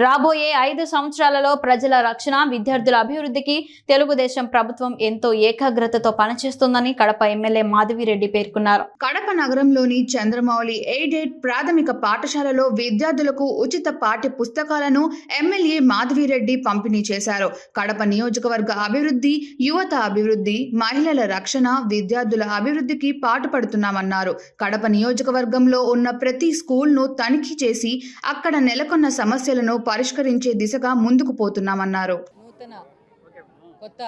రాబోయే ఐదు సంవత్సరాలలో ప్రజల రక్షణ విద్యార్థుల అభివృద్ధికి తెలుగుదేశం ప్రభుత్వం ఎంతో ఏకాగ్రతతో పనిచేస్తుందని కడప ఎమ్మెల్యే మాధవిరెడ్డి పేర్కొన్నారు. కడప నగరంలోని చంద్రమౌళి ఎయిడెడ్ ప్రాథమిక పాఠశాలలో విద్యార్థులకు ఉచిత పాఠ్య పుస్తకాలను ఎమ్మెల్యే మాధవిరెడ్డి పంపిణీ చేశారు. కడప నియోజకవర్గ అభివృద్ధి యువత అభివృద్ధి మహిళల రక్షణ విద్యార్థుల అభివృద్ధికి పాటుపడుతున్నామన్నారు. కడప నియోజకవర్గంలో ఉన్న ప్రతి స్కూల్ను తనిఖీ చేసి అక్కడ నెలకొన్న సమస్యలను పరిష్కరించే దిశగా ముందుకు పోతున్నామన్నారు. నూతన కొత్త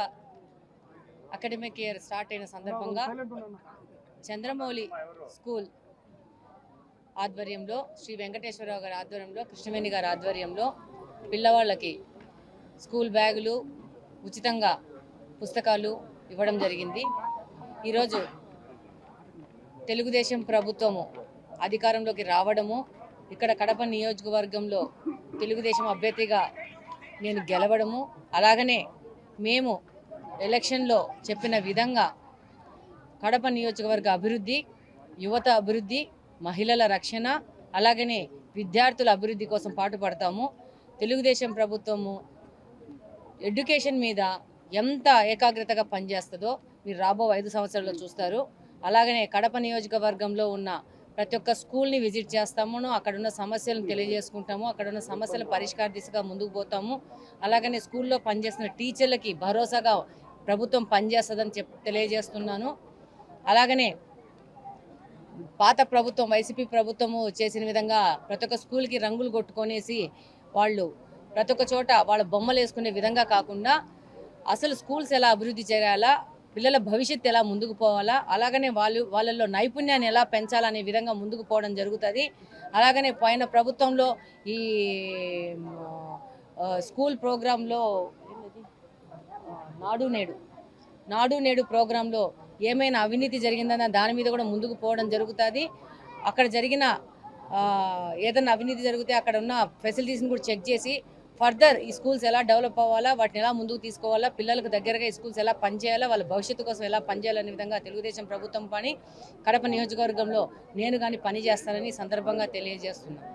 అకాడమిక్ ఇయర్ స్టార్ట్ అయిన సందర్భంగా చంద్రమౌళి స్కూల్ ఆధ్వర్యంలో శ్రీ వెంకటేశ్వరరావు గారి ఆధ్వర్యంలో కృష్ణవేణి గారి ఆధ్వర్యంలో పిల్లవాళ్ళకి స్కూల్ బ్యాగులు ఉచితంగా పుస్తకాలు ఇవ్వడం జరిగింది. ఈరోజు తెలుగుదేశం ప్రభుత్వము అధికారంలోకి రావడము ఇక్కడ కడప నియోజకవర్గంలో తెలుగుదేశం అభ్యర్థిగా నేను గెలవడము. అలాగనే మేము ఎలక్షన్లో చెప్పిన విధంగా కడప నియోజకవర్గ అభివృద్ధి యువత అభివృద్ధి మహిళల రక్షణ అలాగనే విద్యార్థుల అభివృద్ధి కోసం పాటుపడతాము. తెలుగుదేశం ప్రభుత్వము ఎడ్యుకేషన్ మీద ఎంత ఏకాగ్రతగా పనిచేస్తుందో మీరు రాబో ఐదు సంవత్సరాల్లో చూస్తారు. అలాగనే కడప నియోజకవర్గంలో ఉన్న ప్రతి ఒక్క స్కూల్ని విజిట్ చేస్తాము అక్కడ ఉన్న సమస్యలను తెలియజేసుకుంటాము అక్కడ ఉన్న సమస్యల పరిష్కార దిశగా ముందుకు పోతాము. అలాగనే స్కూల్లో పనిచేస్తున్న టీచర్లకి భరోసాగా ప్రభుత్వం పనిచేస్తుందని చెప్ తెలియజేస్తున్నాను. అలాగనే పాత ప్రభుత్వం వైసీపీ ప్రభుత్వము చేసిన విధంగా ప్రతి ఒక్క స్కూల్కి రంగులు కొట్టుకొనేసి వాళ్ళు ప్రతి ఒక్క చోట వాళ్ళ బొమ్మలు వేసుకునే విధంగా కాకుండా అసలు స్కూల్స్ ఎలా అభివృద్ధి చేయాలా పిల్లల భవిష్యత్తు ఎలా ముందుకు పోవాలా? అలాగనే వాళ్ళు వాళ్ళల్లో నైపుణ్యాన్ని ఎలా పెంచాలనే విధంగా ముందుకు పోవడం జరుగుతుంది. అలాగనే పైన ప్రభుత్వంలో ఈ స్కూల్ ప్రోగ్రాంలో నాడు నేడు నాడు నేడు ప్రోగ్రాంలో ఏమైనా అవినీతి జరిగిందన్న దాని మీద కూడా ముందుకు పోవడం జరుగుతుంది. అక్కడ జరిగిన ఏదైనా అవినీతి జరిగితే అక్కడ ఉన్న ఫెసిలిటీస్ని కూడా చెక్ చేసి ఫర్దర్ ఈ స్కూల్స్ ఎలా డెవలప్ అవ్వాలా వాటిని ఎలా ముందుకు తీసుకోవాలా పిల్లలకు దగ్గరగా ఈ స్కూల్స్ ఎలా పనిచేయాలా వాళ్ళ భవిష్యత్తు కోసం ఎలా పనిచేయాలనే విధంగా తెలుగుదేశం ప్రభుత్వం పని కడప నియోజకవర్గంలో నేను కానీ పని చేస్తానని సందర్భంగా తెలియజేస్తున్నాను